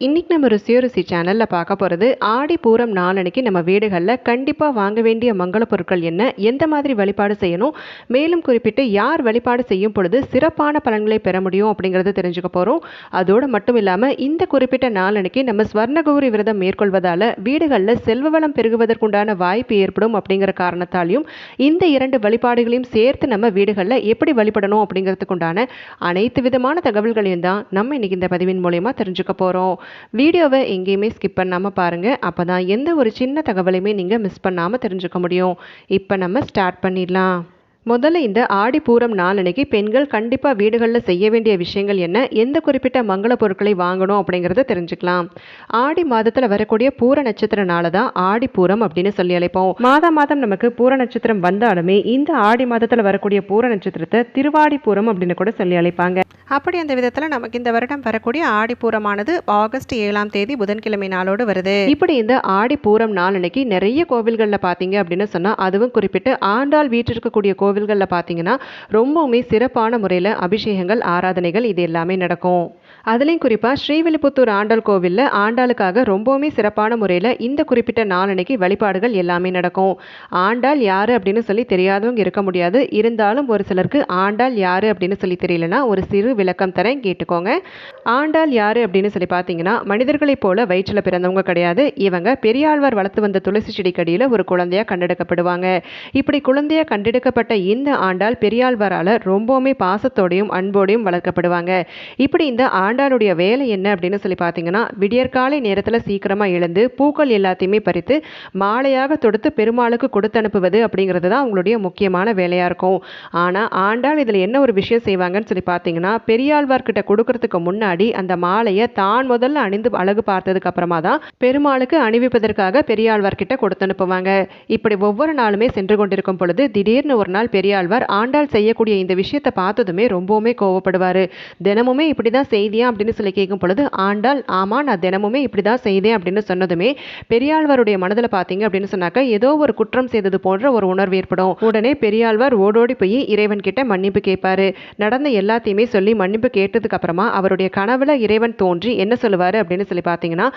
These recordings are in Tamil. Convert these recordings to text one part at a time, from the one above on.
இன்றைக்கி நம்ம ருசியோ ருசி சேனலில் பார்க்க போகிறது ஆடி பூரம் நாளன்னைக்கு நம்ம வீடுகளில் கண்டிப்பாக வாங்க வேண்டிய மங்கள பொருட்கள் என்ன எந்த மாதிரி வழிபாடு செய்யணும் மேலும் குறிப்பிட்டு யார் வழிபாடு செய்யும் பொழுது சிறப்பான பலன்களை பெற முடியும் அப்படிங்கிறத தெரிஞ்சுக்க போகிறோம் அதோடு மட்டும் இல்லாமல் இந்த குறிப்பிட்ட நாளன்னைக்கு நம்ம ஸ்வர்ணகௌரி விரதம் மேற்கொள்வதால் வீடுகளில் செல்வ வளம் பெருகுவதற்குண்டான வாய்ப்பு ஏற்படும் அப்படிங்கிற காரணத்தாலையும் இந்த இரண்டு வழிபாடுகளையும் சேர்த்து நம்ம வீடுகளில் எப்படி வழிபடணும் அப்படிங்கிறதுக்குண்டான அனைத்து விதமான தகவல்களையும் தான் நம்ம இன்றைக்கி இந்த பதிவின் மூலயமா தெரிஞ்சுக்க போகிறோம் வீடியோவை எங்கேயுமே ஸ்கிப் பண்ணாமல் பாருங்கள் அப்போ தான் எந்த ஒரு சின்ன தகவலையுமே நீங்கள் மிஸ் பண்ணாமல் தெரிஞ்சுக்க முடியும். இப்போ நம்ம ஸ்டார்ட் பண்ணிடலாம். முதல்ல இந்த ஆடி பூரம் நாளனைக்கு பெண்கள் கண்டிப்பாக வீடுகளில் செய்ய வேண்டிய விஷயங்கள் என்ன? எந்த குறிப்பிட்ட மங்கள பொருட்களை வாங்கணும் அப்படிங்கிறத தெரிஞ்சுக்கலாம். ஆடி மாதத்தில் வரக்கூடிய பூர நட்சத்திர நாளை தான் ஆடி பூரம் அப்படின்னு சொல்லி அழைப்போம். மாதம் மாதம் நமக்கு பூர நட்சத்திரம் வந்தாலுமே இந்த ஆடி மாதத்தில் வரக்கூடிய பூர நட்சத்திரத்தை திருவாடி பூரம் அப்படின்னு கூட சொல்லி அழைப்பாங்க. அப்படி அந்த விதத்தில் நமக்கு இந்த வருடம் வரக்கூடிய ஆடி பூரமானது ஆகஸ்ட் ஏழாம் தேதி புதன்கிழமை நாளோடு வருது. இப்படி இந்த ஆடி பூரம் நாள் அன்னைக்கு நிறைய கோவில்களில் பார்த்தீங்க அப்படின்னு சொன்னால் அதுவும் குறிப்பிட்டு ஆண்டாள் வீட்டில் இருக்கக்கூடிய கோவில்களில் பார்த்தீங்கன்னா ரொம்பவுமே சிறப்பான முறையில் அபிஷேகங்கள் ஆராதனைகள் இது எல்லாமே நடக்கும். அதுலேயும் குறிப்பாக ஸ்ரீவில்லிபுத்தூர் ஆண்டாள் கோவிலில் ஆண்டாளுக்காக ரொம்பவுமே சிறப்பான முறையில் இந்த குறிப்பிட்ட நாளன்னைக்கு வழிபாடுகள் எல்லாமே நடக்கும். ஆண்டாள் யார் அப்படின்னு சொல்லி தெரியாதவங்க இருக்க முடியாது. இருந்தாலும் ஒரு சிலருக்கு ஆண்டாள் யார் அப்படின்னு சொல்லி தெரியலனா ஒரு சிறு விளக்கம் தரேன் கேட்டுக்கோங்க. ஆண்டாள் யார் அப்படின்னு சொல்லி பார்த்தீங்கன்னா மனிதர்களைப் போல வயிற்றில் பிறந்தவங்க கிடையாது. இவங்க பெரியாழ்வார் வளர்த்து வந்த துளசி செடிக்கடியில் ஒரு குழந்தையாக கண்டெடுக்கப்படுவாங்க. இப்படி குழந்தையாக கண்டெடுக்கப்பட்ட இந்த ஆண்டாள் பெரியாழ்வாரால் ரொம்பவுமே பாசத்தோடையும் அன்போடையும் வளர்க்கப்படுவாங்க. இப்படி இந்த ஆண்டாளுடைய வேலை என்ன அப்படின்னு சொல்லி பார்த்தீங்கன்னா விடியற்காலை நேரத்தில் சீக்கிரமாக எழுந்து பூக்கள் எல்லாத்தையுமே பறித்து மாலையாக தொடுத்து பெருமாளுக்கு கொடுத்து அனுப்புவது அப்படிங்கிறது தான் அவங்களுடைய முக்கியமான வேலையாக இருக்கும். ஆனால் ஆண்டாள் இதில் என்ன ஒரு விஷயம் செய்வாங்கன்னு சொல்லி பார்த்தீங்கன்னா பெரியாழ்வார்கிட்ட கொடுக்கறதுக்கு முன்னாடி அந்த மாலையை தான் முதல்ல அணிந்து அழகு பார்த்ததுக்கு அப்புறமா தான் பெருமாளுக்கு அணிவிப்பதற்காக பெரியாழ்வார்கிட்ட கொடுத்து அனுப்புவாங்க. இப்படி ஒவ்வொரு நாளுமே சென்று கொண்டிருக்கும் பொழுது திடீர்னு ஒரு நாள் பெரியாழ்வார் ஆண்டாள் செய்யக்கூடிய இந்த விஷயத்தை பார்த்ததுமே ரொம்பவுமே கோவப்படுவார். தினமுமே இப்படி தான் செய்தியா அப்படின்னு சொல்லி கேட்கும் பொழுது ஆண்டாள் ஆமாம் நான் தினமுமே இப்படி தான் செய்தேன் அப்படின்னு சொன்னதுமே பெரியாழ்வாருடைய மனதில் பார்த்தீங்க அப்படின்னு சொன்னாக்க ஏதோ ஒரு குற்றம் செய்தது போன்ற ஒரு உணர்வு ஏற்படும். உடனே பெரியாழ்வார் ஓடோடி போய் இறைவன் கிட்ட மன்னிப்பு கேட்பாரு. நடந்த எல்லாத்தையுமே சொல்லி மன்னிப்பு கேட்டதுக்கு அப்புறமா அவருடைய கனவுல இறைவன் தோன்றி என்ன சொல்லுவார் அப்படின்னு சொல்லி பார்த்தீங்கன்னா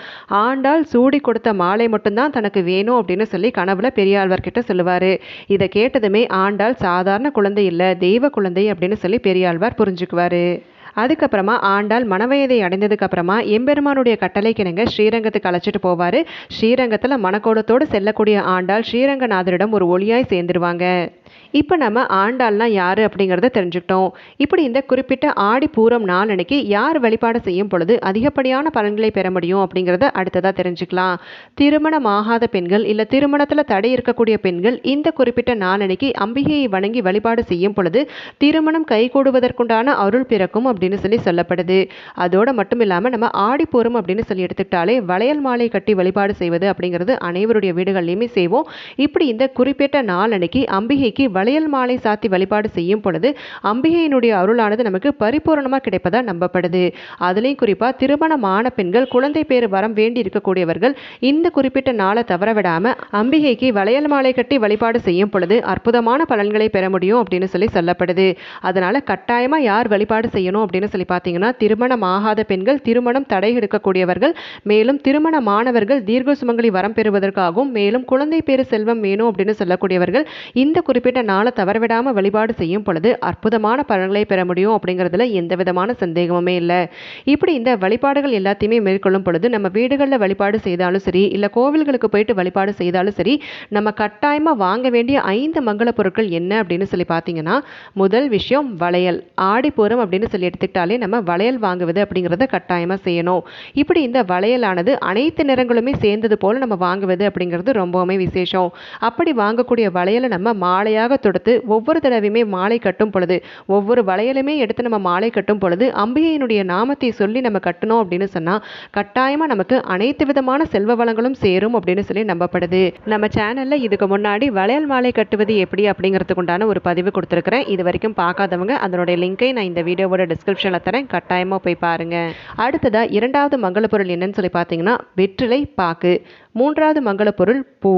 ஆண்டாள் சூடி கொடுத்த மாலை மட்டும்தான் தனக்கு வேணும் அப்படின்னு சொல்லி கனவுல பெரியாழ்வார் கிட்ட சொல்லுவார். இதை கேட்டதுமே ஆண்டாள் சாதாரண குழந்தை இல்லை தெய்வ குழந்தை அப்படின்னு சொல்லி பெரியாழ்வார் புரிஞ்சுக்குவாரு. அதுக்கப்புறமா ஆண்டாள் மனவயதை அடைந்ததுக்கு அப்புறமா எம்பெருமானுடைய கட்டளைக்கிணங்க ஸ்ரீரங்கத்துக்கு அழைச்சிட்டு போவார். ஸ்ரீரங்கத்தில் மனக்கோலத்தோடு செல்லக்கூடிய ஆண்டாள் ஸ்ரீரங்கநாதரிடம் ஒரு ஒளியாய் சேர்ந்துருவாங்க. இப்போ நம்ம ஆண்டாள்லாம் யார் அப்படிங்கிறத தெரிஞ்சுக்கிட்டோம். இப்படி இந்த குறிப்பிட்ட ஆடி பூரம் நாளன்னைக்கு யார் வழிபாடு செய்யும் பொழுது அதிகப்படியான பலன்களை பெற முடியும் அப்படிங்கிறத அடுத்ததாக தெரிஞ்சுக்கலாம். திருமணம் ஆகாத பெண்கள் இல்லை திருமணத்தில் தடை இருக்கக்கூடிய பெண்கள் இந்த குறிப்பிட்ட நாளன்னைக்கு அம்பிகையை வணங்கி வழிபாடு செய்யும் பொழுது திருமணம் கைகூடுவதற்குண்டான அருள் பிறக்கும் அப்படின்னு சொல்லி சொல்லப்படுது. அதோடு மட்டும் இல்லாமல் நம்ம ஆடி பூரம் அப்படின்னு சொல்லி எடுத்துக்கிட்டாலே வளையல் மாலை கட்டி வழிபாடு செய்வது அப்படிங்கிறது அனைவருடைய வீடுகள்லையுமே செய்வோம். இப்படி இந்த குறிப்பிட்ட நாளன்னைக்கு அம்பிகைக்கு வளையல் மாலை சாத்தி வழிபாடு செய்யும் பொழுது அம்பிகையினுடைய அருளானது நமக்கு பரிபூர்ணமாக கிடைப்பதா நம்பப்படுது. அதுலேயும் குறிப்பாக திருமணமான பெண்கள் குழந்தை பேர் வரம் வேண்டி இருக்கக்கூடியவர்கள் இந்த குறிப்பிட்ட நாளை தவற விடாமல் அம்பிகைக்கு வளையல் மாலை கட்டி வழிபாடு செய்யும் பொழுது அற்புதமான பலன்களை பெற முடியும் அப்படின்னு சொல்லி சொல்லப்படுது. அதனால் கட்டாயமாக யார் வழிபாடு செய்யணும் அப்படின்னு சொல்லி பார்த்தீங்கன்னா திருமணம் ஆகாத பெண்கள் திருமணம் தடை எடுக்கக்கூடியவர்கள் மேலும் திருமணமானவர்கள் தீர்க்க சுமங்கலி வரம் பெறுவதற்காகவும் மேலும் குழந்தை பேரு செல்வம் வேணும் அப்படின்னு சொல்லக்கூடியவர்கள் இந்த குறிப்பிட்ட நாளை தவறவிடாமல் வழிபாடு செய்யும் பொழுது அற்புதமான பலன்களை பெற முடியும் அப்படிங்கிறதுல எந்த விதமான சந்தேகமுமே இல்லை. இப்படி இந்த வழிபாடுகள் எல்லாத்தையுமே மேற்கொள்ளும் பொழுது நம்ம வீடுகளில் வழிபாடு செய்தாலும் சரி இல்லை கோவில்களுக்கு போயிட்டு வழிபாடு செய்தாலும் சரி நம்ம கட்டாயமாக வாங்க வேண்டிய ஐந்து மங்கள பொருட்கள் என்ன அப்படின்னு சொல்லி பார்த்தீங்கன்னா முதல் விஷயம் வளையல். ஆடிப்பூரம் அப்படின்னு சொல்லி எடுத்துக்கிட்டாலே நம்ம வளையல் வாங்குவது அப்படிங்கிறத கட்டாயமாக செய்யணும். இப்படி இந்த வளையலானது அனைத்து நிறங்களுமே சேர்ந்தது போல் நம்ம வாங்குவது அப்படிங்கிறது ரொம்பவுமே விசேஷம். அப்படி வாங்கக்கூடிய வளையலை நம்ம மாலையாக தொடுத்து ஒவ்வொரு தடவையுமே மாலை கட்டும் பொழுது ஒவ்வொரு வளையலுமே எடுத்து நம்ம மாலை கட்டும் பொழுது அம்பிகையினுடைய நாமத்தை சொல்லி நம்ம கட்டணும் அப்படின்னு சொன்னால் கட்டாயமாக நமக்கு அனைத்து விதமான செல்வ வளங்களும் சேரும் அப்படின்னு சொல்லி நம்பப்படுது. நம்ம சேனலில் இதுக்கு முன்னாடி வளையல் மாலை கட்டுவது எப்படி அப்படிங்கிறதுக்கு உண்டான ஒரு பதிவு கொடுத்துருக்குறேன். இது வரைக்கும் பார்க்காதவங்க அதனுடைய லிங்கை நான் இந்த வீடியோவோட டிஸ்கிரிப்ஷனில் தரேன். கட்டாயமாக போய் பாருங்கள் அடுத்ததாக இரண்டாவது மங்கள பொருள் என்னன்னு சொல்லி பார்த்தீங்கன்னா வெற்றிலை பாக்கு. மூன்றாவது மங்களப்பொருள் பூ.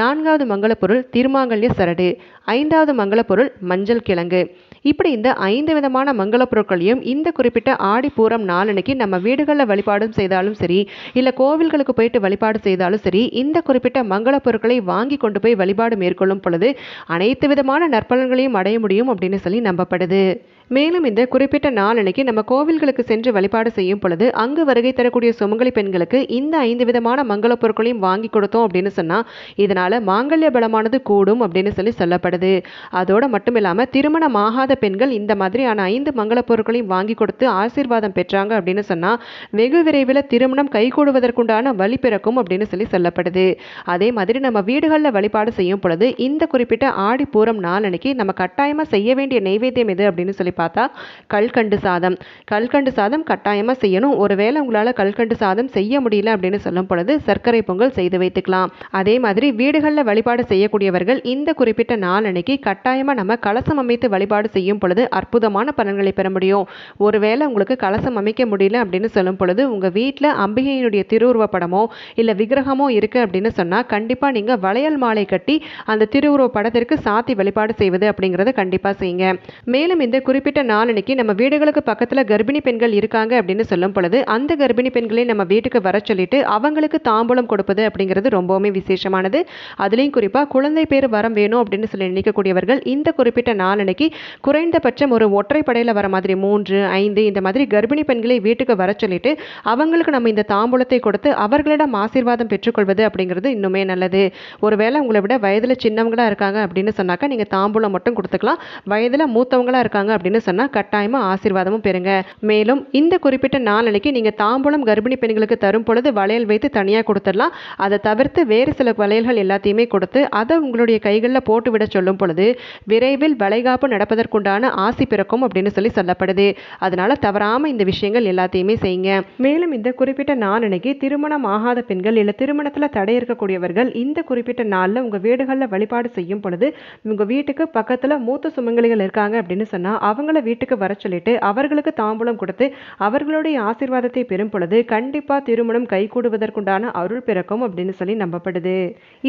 நான்காவது மங்களப்பொருள் திருமாங்கல்ய சரடு. ஐந்தாவது மங்களப்பொருள் மஞ்சள் கிழங்கு. இப்படி இந்த ஐந்து விதமான மங்கள பொருட்களையும் இந்த குறிப்பிட்ட ஆடி பூரம் நாளன்னைக்கு நம்ம வீடுகளில் வழிபாடும் செய்தாலும் சரி இல்லை கோவில்களுக்கு போயிட்டு வழிபாடு செய்தாலும் சரி இந்த குறிப்பிட்ட மங்கள பொருட்களை வாங்கி கொண்டு போய் வழிபாடு மேற்கொள்ளும் பொழுது அனைத்து விதமான நற்பலன்களையும் அடைய முடியும் அப்படின்னு சொல்லி நம்பப்படுது. மேலும் இந்த குறிப்பிட்ட நாளன்னைக்கு நம்ம கோவில்களுக்கு சென்று வழிபாடு செய்யும் பொழுது அங்கு வருகை தரக்கூடிய சுமங்கலி பெண்களுக்கு இந்த ஐந்து விதமான மங்கள பொருட்களையும் வாங்கி கொடுத்தோம் அப்படின்னு சொன்னால் இதனால மாங்கல்ய பலமானது கூடும் அப்படின்னு சொல்லி சொல்லப்படுது. அதோட மட்டும் இல்லாமல் திருமணம் ஆகாத பெண்கள் இந்த மாதிரியான ஐந்து மங்கள பொருட்களையும் வாங்கி கொடுத்து ஆசீர்வாதம் பெற்றாங்க அப்படின்னு சொன்னால் வெகு விரைவில் திருமணம் கைகூடுவதற்குண்டான வழி பிறக்கும் அப்படின்னு சொல்லி சொல்லப்படுது. அதே மாதிரி நம்ம வீடுகளில் வழிபாடு செய்யும் பொழுது இந்த குறிப்பிட்ட ஆடி பூரம் நாளன்னைக்கு நம்ம கட்டாயமாக செய்ய வேண்டிய நைவேத்தியம் எது அப்படின்னு சொல்லி பார்த்தா கல்கண்டு சாதம். கல்கண்டு சாதம் கட்டாயமாக செய்யணும். ஒருவேளை உங்களால் கல்கண்டு சாதம் செய்ய முடியல அப்படின்னு சொல்லும் பொழுது சர்க்கரை பொங்கல் செய்து வைத்துக்கலாம். அதே மாதிரி வீடுகளில் வழிபாடு செய்யக்கூடியவர்கள் இந்த குறிப்பிட்ட நாள் அன்னைக்கு கட்டாயமாக நம்ம கலசம் அமைத்து வழிபாடு செய்யும் பொழுது அற்புதமான பலன்களை பெற முடியும். ஒருவேளை உங்களுக்கு கலசம் அமைக்க முடியல அப்படின்னு சொல்லும் பொழுது உங்கள் வீட்டில் அம்பிகையினுடைய திருவுருவ படமோ இல்லை விக்கிரகமோ இருக்குது அப்படின்னு சொன்னால் கண்டிப்பாக நீங்கள் வளையல் மாலை கட்டி அந்த திருவுருவ படத்திற்கு சாத்தி வழிபாடு செய்வது அப்படிங்கிறத கண்டிப்பாக செய்யுங்க. மேலும் இந்த குறிப்பிட்ட குறிப்பிட்ட நாளன்னைக்கு நம்ம வீடுகளுக்கு பக்கத்தில் கர்ப்பிணி பெண்கள் இருக்காங்க அப்படின்னு சொல்லும் பொழுது அந்த கர்ப்பிணி பெண்களை நம்ம வீட்டுக்கு வர சொல்லிட்டு அவங்களுக்கு தாம்பூலம் கொடுப்பது அப்படிங்கிறது ரொம்பவுமே விசேஷமானது. அதுலேயும் குறிப்பாக குழந்தை பேர் வரம் வேணும் அப்படின்னு சொல்லி நினைக்கக்கூடியவர்கள் இந்த குறிப்பிட்ட நாளன்னைக்கு குறைந்தபட்சம் ஒரு ஒற்றைப்படையில் வர மாதிரி மூன்று ஐந்து இந்த மாதிரி கர்ப்பிணி பெண்களை வீட்டுக்கு வர சொல்லிட்டு அவங்களுக்கு நம்ம இந்த தாம்பூலத்தை கொடுத்து அவர்களிடம் ஆசீர்வாதம் பெற்றுக்கொள்வது அப்படிங்கிறது இன்னுமே நல்லது. ஒருவேளை உங்களை விட வயதில் சின்னவங்களா இருக்காங்க அப்படின்னு சொன்னாக்கா நீங்கள் தாம்பூலம் மட்டும் கொடுத்துக்கலாம். வயதில் மூத்தவங்களாக இருக்காங்க அப்படின்னு சொன்னால் கட்டாயமாக ஆசீர்வாதமும் பெறுங்க. மேலும் இந்த குறிப்பிட்ட நாளனைக்கு நீங்கள் தாம்பூலம் கர்ப்பிணி பெண்களுக்கு தரும் பொழுது வளையல் வைத்து தனியாக கொடுத்துடலாம். அதை தவிர்த்து வேறு சில வளையல்கள் எல்லாத்தையுமே கொடுத்து அதை உங்களுடைய கைகளில் போட்டுவிட சொல்லும் பொழுது விரைவில் வளைகாப்பு நடப்பதற்குண்டான ஆசி பிறக்கும் அப்படின்னு சொல்லி சொல்லப்படுது. அதனால தவறாமல் இந்த விஷயங்கள் எல்லாத்தையுமே செய்யுங்க. மேலும் இந்த குறிப்பிட்ட நாளனைக்கு திருமணம் ஆகாத பெண்கள் இல்லை திருமணத்தில் தடை இருக்கக்கூடியவர்கள் இந்த குறிப்பிட்ட நாளில் உங்கள் வீடுகளில் வழிபாடு செய்யும் பொழுது உங்கள் வீட்டுக்கு பக்கத்தில் மூத்த சுமங்கலிகள் இருக்காங்க அப்படின்னு சொன்னால் அவங்கள வீட்டுக்கு வர சொல்லிட்டு அவர்களுக்கு தாம்பூலம் கொடுத்து அவர்களுடைய ஆசீர்வாதத்தை பெறும் பொழுது கண்டிப்பாக திருமணம் கைகூடுவதற்குண்டான அருள் பிறக்கும் அப்படின்னு சொல்லி நம்பப்படுது.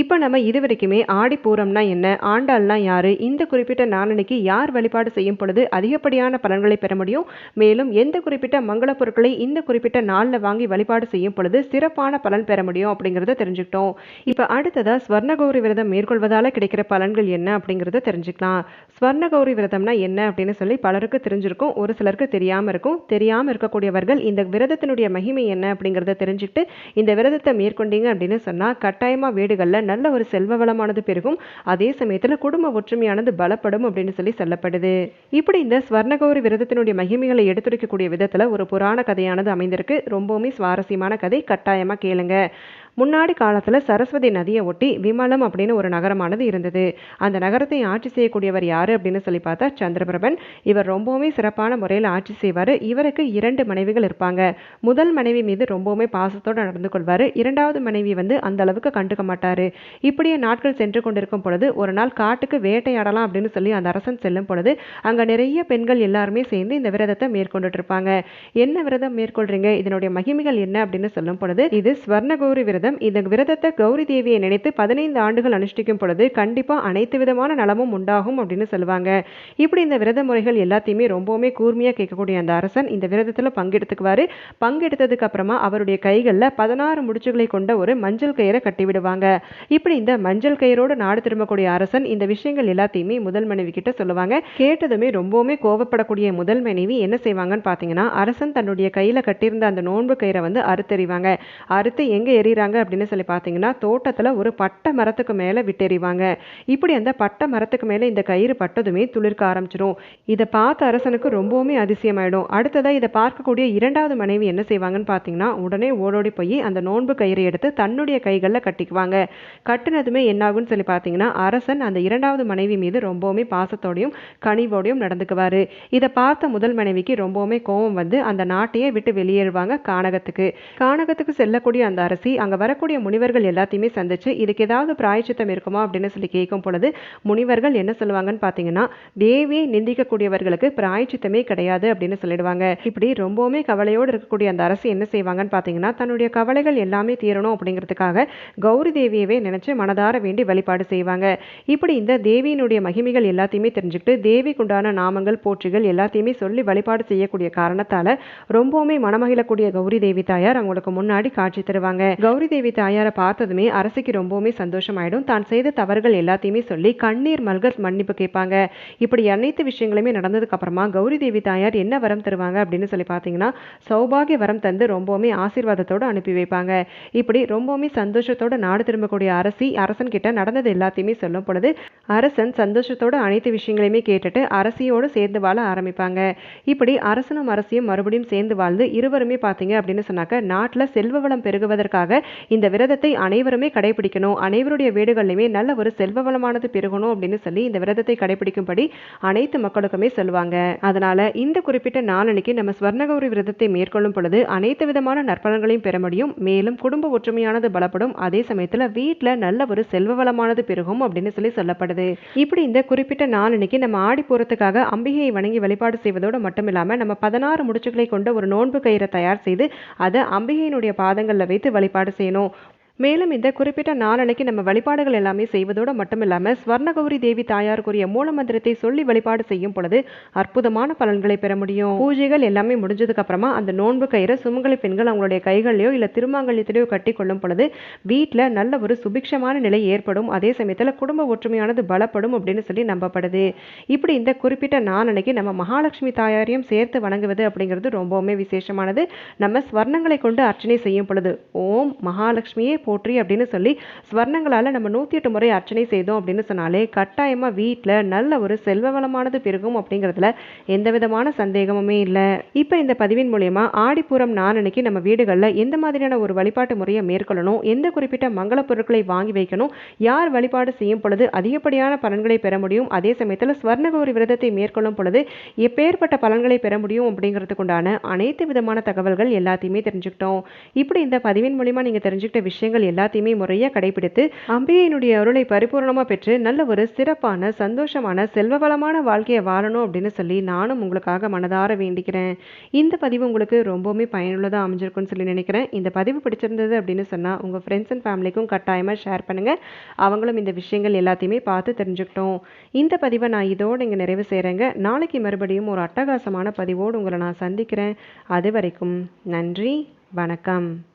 இப்போ நம்ம இது வரைக்குமே ஆடி பூரம்னா என்ன ஆண்டாள்னா யாரு இந்த குறிப்பிட்ட நாளனைக்கு யார் வழிபாடு செய்யும் பொழுது அதிகப்படியான பலன்களை பெற முடியும்? மேலும் எந்த குறிப்பிட்ட மங்கள பொருட்களை இந்த குறிப்பிட்ட நாளில் வாங்கி வழிபாடு செய்யும் பொழுது சிறப்பான பலன் பெற முடியும் அப்படிங்கிறத தெரிஞ்சுக்கிட்டோம். இப்போ அடுத்ததா ஸ்வர்ணகௌரி விரதம் மேற்கொள்வதால் கிடைக்கிற பலன்கள் என்ன அப்படிங்கிறத தெரிஞ்சுக்கலாம். ஸ்வர்ணகௌரி விரதம்னா என்ன அப்படின்னு சொல்லி பலருக்கு தெரிஞ்சிருக்கும் ஒரு சிலருக்கு தெரியாமல் இருக்கும். தெரியாமல் இருக்கக்கூடியவர்கள் இந்த விரதத்தினுடைய மகிமை என்ன அப்படிங்கிறத தெரிஞ்சுக்கிட்டு இந்த விரதத்தை மேற்கொண்டீங்க அப்படின்னு சொன்னால் கட்டாயமாக வீடுகளில் நல்ல ஒரு செல்வ வளமானது பெருகும். அதே சமயத்தில் குடும்ப ஒற்றுமையானது பலப்படும் அப்படின்னு சொல்லி சொல்லப்படுது. இப்படி இந்த ஸ்வர்ணகௌரி விரதத்தினுடைய மகிமைகளை எடுத்துரைக்கக்கூடிய விதத்தில் ஒரு புராண கதையானது அமைந்திருக்கு. ரொம்பவுமே சுவாரஸ்யமான கதை. கட்டாயமாக கேளுங்க. முன்னாடி காலத்தில் சரஸ்வதி நதியை ஒட்டி விமலம் அப்படின்னு ஒரு நகரமானது இருந்தது. அந்த நகரத்தை ஆட்சி செய்யக்கூடியவர் யார் அப்படின்னு சொல்லி பார்த்தா சந்திரபிரபன். இவர் ரொம்பவுமே சிறப்பான முறையில் ஆட்சி செய்வார். இவருக்கு இரண்டு மனைவிகள் இருப்பாங்க. முதல் மனைவி மீது ரொம்பவுமே பாசத்தோடு நடந்து கொள்வார். இரண்டாவது மனைவி வந்து அந்த அளவுக்கு கண்டுக்க மாட்டார். இப்படியே நாட்கள் சென்று கொண்டிருக்கும் பொழுது ஒரு நாள் காட்டுக்கு வேட்டையாடலாம் அப்படின்னு சொல்லி அந்த அரசன் செல்லும் பொழுது அங்கே நிறைய பெண்கள் எல்லாருமே சேர்ந்து இந்த விரதத்தை மேற்கொண்டுட்டு இருப்பாங்க. என்ன விரதம் மேற்கொள்றீங்க? இதனுடைய மகிமைகள் என்ன அப்படின்னு சொல்லும் பொழுது இது ஸ்வர்ணகௌரி விரதம். விரதம். இந்த விரதத்தை கௌரி தேவியை நினைத்து பதினைந்து ஆண்டுகள் அனுஷ்டிக்கும் பொழுது கண்டிப்பாக அனைத்து விதமான நலமும் உண்டாகும் அப்படின்னு சொல்லுவாங்க. இப்படி இந்த விரத முறைகள் எல்லாத்தையுமே ரொம்பவுமே கூர்மையாக கேட்கக்கூடிய அந்த அரசன் இந்த விரதத்தில் பங்கெடுத்துக்குவார். பங்கெடுத்ததுக்கு அப்புறமா அவருடைய கைகளில் பதினாறு முடிச்சுகளை கொண்ட ஒரு மஞ்சள் கயிறை கட்டி விடுவாங்க. இப்படி இந்த மஞ்சள் கயிறோடு நாடு திரும்பக்கூடிய அரசன் இந்த விஷயங்கள் எல்லாத்தையுமே முதல் மனைவி கிட்ட சொல்லுவாங்க. கேட்டதுமே ரொம்பவுமே கோவப்படக்கூடிய முதல் மனைவி என்ன செய்வாங்கன்னு பார்த்தீங்கன்னா அரசன் தன்னுடைய கையில் கட்டியிருந்த அந்த நோன்பு கயிறை வந்து அறுத்தறிவாங்க. அறுத்து எங்கே எறிகிறாங்க அப்படின்னு சொல்லி பார்த்தீங்கன்னா தோட்டத்தில் ஒரு பட்டை மரத்துக்கு மேலே விட்டெறிவாங்க. இப்படி அந்த பட்டை மரத்துக்கு மேலே இந்த கயிறு பட்டதுமே துளிர்க்க ஆரம்பிச்சிடும் இதை பார்த்த அரசனுக்கு ரொம்பவுமே அதிசயமாயிடும். அடுத்ததாக இதை பார்க்கக்கூடிய இரண்டாவது மனைவி என்ன செய்வாங்கன்னு பார்த்தீங்கன்னா உடனே ஓடோடி போய் அந்த நோன்பு கயிறை எடுத்து தன்னுடைய கைகளில் கட்டிக்குவாங்க. கட்டினதுமே என்னாகும்னு சொல்லி பார்த்தீங்கன்னா அரசன் அந்த இரண்டாவது மனைவி மீது ரொம்பவுமே பாசத்தோடையும் கனிவோடையும் நடந்துக்குவார். இதை பார்த்த முதல் மனைவிக்கு ரொம்பவுமே கோபம் வந்து அந்த நாட்டையே விட்டு வெளியேறுவாங்க கானகத்துக்கு. கானகத்துக்கு செல்லக்கூடிய அந்த அரசி அங்கே வரக்கூடிய முனிவர்கள் எல்லாத்தையுமே சந்திச்சு இதுக்கு ஏதாவது பிராயச்சித்தம் இருக்குமா அப்படின்னு சொல்லி கேட்கும் பொழுது முனிவர்கள் என்ன சொல்லுவாங்கன்னு பார்த்தீங்கன்னா தேவியை நிந்திக்கக்கூடியவர்களுக்கு பிராயச்சித்தமே கிடையாது அப்படின்னு சொல்லிடுவாங்க. இப்படி ரொம்பவுமே கவலையோடு இருக்கக்கூடிய அந்த அரசு என்ன செய்வாங்கன்னு பார்த்தீங்கன்னா தன்னுடைய கவலைகள் எல்லாமே தீரணும் அப்படிங்கிறதுக்காக கௌரி தேவியவே நினைச்சு மனதார வேண்டி வழிபாடு செய்வாங்க. இப்படி இந்த தேவியினுடைய மகிமைகள் எல்லாத்தையுமே தெரிஞ்சுக்கிட்டு தேவிக்குண்டான நாமங்கள் போற்றிகள் எல்லாத்தையுமே சொல்லி வழிபாடு செய்யக்கூடிய காரணத்தால ரொம்பவுமே மனமகிழக்கூடிய கௌரி தேவி தாயார் அவங்களுக்கு முன்னாடி காட்சி தருவாங்க. கௌரி தேவி தாயாரை பார்த்ததுமே அரசுக்கு ரொம்பவுமே சந்தோஷமாயிடும். தான் செய்த தவறுகள் எல்லாத்தையுமே சொல்லி கண்ணீர் மல்க மன்னிப்பு கேட்பாங்க. இப்படி அனைத்து விஷயங்களுமே நடந்ததுக்கு அப்புறமா கௌரி தேவி தாயார் என்ன வரம் தருவாங்க அப்படின்னு சொல்லி பார்த்தீங்கன்னா சௌபாகிய வரம் தந்து ரொம்பவுமே ஆசீர்வாதத்தோடு அனுப்பி வைப்பாங்க. இப்படி ரொம்பவுமே சந்தோஷத்தோட நாடு திரும்பக்கூடிய அரசி அரசன் கிட்ட நடந்தது எல்லாத்தையுமே சொல்லும் பொழுது அரசன் சந்தோஷத்தோட அனைத்து விஷயங்களையுமே கேட்டுட்டு அரசியோடு சேர்ந்து வாழ ஆரம்பிப்பாங்க. இப்படி அரசனும் அரசியும் மறுபடியும் சேர்ந்து வாழ்ந்து இருவருமே பார்த்தீங்க அப்படின்னு சொன்னாக்க நாட்டில் செல்வ வளம் பெருகுவதற்காக இந்த விரதத்தை அனைவருமே கடைபிடிக்கணும் அனைவருடைய வீடுகள்லையுமே நல்ல ஒரு செல்வ வளமானது பெருகணும் அப்படின்னு சொல்லி இந்த விரதத்தை கடைபிடிக்கும்படி அனைத்து மக்களுக்குமே சொல்லுவாங்க. அதனால இந்த குறிப்பிட்ட நாளனைக்கு நம்ம ஸ்வர்ணகௌரி விரதத்தை மேற்கொள்ளும் பொழுது அனைத்து விதமான நற்பலன்களையும் பெற முடியும். மேலும் குடும்ப ஒற்றுமையானது பலப்படும். அதே சமயத்தில் வீட்டில் நல்ல ஒரு செல்வ வளமானது பெருகும் அப்படின்னு சொல்லி சொல்லப்படுது. இப்படி இந்த குறிப்பிட்ட நாளனைக்கு நம்ம ஆடி போறதுக்காக அம்பிகையை வணங்கி வழிபாடு செய்வதோடு மட்டும் இல்லாமல் நம்ம பதினாறு முடிச்சுகளை கொண்ட ஒரு நோன்பு கயிறை தயார் செய்து அதை அம்பிகையினுடைய பாதங்களில் வைத்து வழிபாடு செய்யணும். non, மேலும் இந்த குறிப்பிட்ட நாளனைக்கு நம்ம வழிபாடுகள் எல்லாமே செய்வதோடு மட்டும் இல்லாமல் ஸ்வர்ணகௌரி தேவி தாயாருக்குரிய மூல மந்திரத்தை சொல்லி வழிபாடு செய்யும் பொழுது அற்புதமான பலன்களை பெற முடியும். பூஜைகள் எல்லாமே முடிஞ்சதுக்கு அப்புறமா அந்த நோன்பு கயிறை சுமங்கலி பெண்கள் அவங்களுடைய கைகளையோ இல்லை திருமாங்கல்யத்திலேயோ கட்டி கொள்ளும் பொழுது வீட்டில் நல்ல ஒரு சுபிக்ஷமான நிலை ஏற்படும். அதே சமயத்தில் குடும்ப ஒற்றுமையானது பலப்படும் அப்படின்னு சொல்லி நம்பப்படுது. இப்படி இந்த குறிப்பிட்ட நாளனைக்கு நம்ம மகாலட்சுமி தாயாரையும் சேர்த்து வணங்குவது அப்படிங்கிறது ரொம்பவுமே விசேஷமானது. நம்ம ஸ்வர்ணங்களை கொண்டு அர்ச்சனை செய்யும் பொழுது ஓம் மகாலட்சுமியே போற்றி அப்படின்னு சொல்லி ஸ்வர்ணங்களால் நம்ம நூற்றி எட்டு முறை அர்ச்சனை செய்தோம் அப்படின்னு சொன்னாலே கட்டாயமாக வீட்டில் நல்ல ஒரு செல்வ வளமானது பெருகும் அப்படிங்கிறதுல எந்த விதமான சந்தேகமுமே இல்லை. இப்போ இந்த பதிவின் மூலயமா ஆடிப்பூரம் நாளனைக்கு நம்ம வீடுகளில் எந்த மாதிரியான ஒரு வழிபாட்டு முறையை மேற்கொள்ளணும் எந்த குறிப்பிட்ட மங்கள பொருட்களை வாங்கி வைக்கணும் யார் வழிபாடு செய்யும் பொழுது அதிகப்படியான பலன்களை பெற முடியும் அதே சமயத்தில் ஸ்வர்ணகௌரி விரதத்தை மேற்கொள்ளும் பொழுது எப்பேற்பட்ட பலன்களை பெற முடியும் அப்படிங்கிறதுக்குண்டான அனைத்து விதமான தகவல்கள் எல்லாத்தையுமே தெரிஞ்சுக்கிட்டோம். இப்படி இந்த பதிவின் மூலிமா நீங்கள் தெரிஞ்சுக்கிட்ட விஷயங்கள் எல்லாத்தையுமே முறையாக கடைபிடித்து அம்பிகையினுடைய அருளை பரிபூர்ணமாக பெற்று நல்ல ஒரு சிறப்பான சந்தோஷமான செல்வ வளமான வாழ்க்கையை வாழணும் அப்படின்னு சொல்லி நானும் உங்களுக்காக மனதார வேண்டிக்கிறேன். இந்த பதிவு உங்களுக்கு ரொம்பவுமே பயனுள்ளதாக அமைஞ்சிருக்கும்னு சொல்லி நினைக்கிறேன். இந்த பதிவு பிடிச்சிருந்தது அப்படின்னு சொன்னால் உங்கள் ஃப்ரெண்ட்ஸ் அண்ட் ஃபேமிலிக்கும் கட்டாயமாக ஷேர் பண்ணுங்கள் அவங்களும் இந்த விஷயங்கள் எல்லாத்தையுமே பார்த்து தெரிஞ்சுக்கிட்டோம். இந்த பதிவை நான் இதோடு இங்கே நிறைவு செய்கிறேங்க நாளைக்கு மறுபடியும் ஒரு அட்டகாசமான பதிவோடு உங்களை நான் சந்திக்கிறேன். அது வரைக்கும் நன்றி வணக்கம்.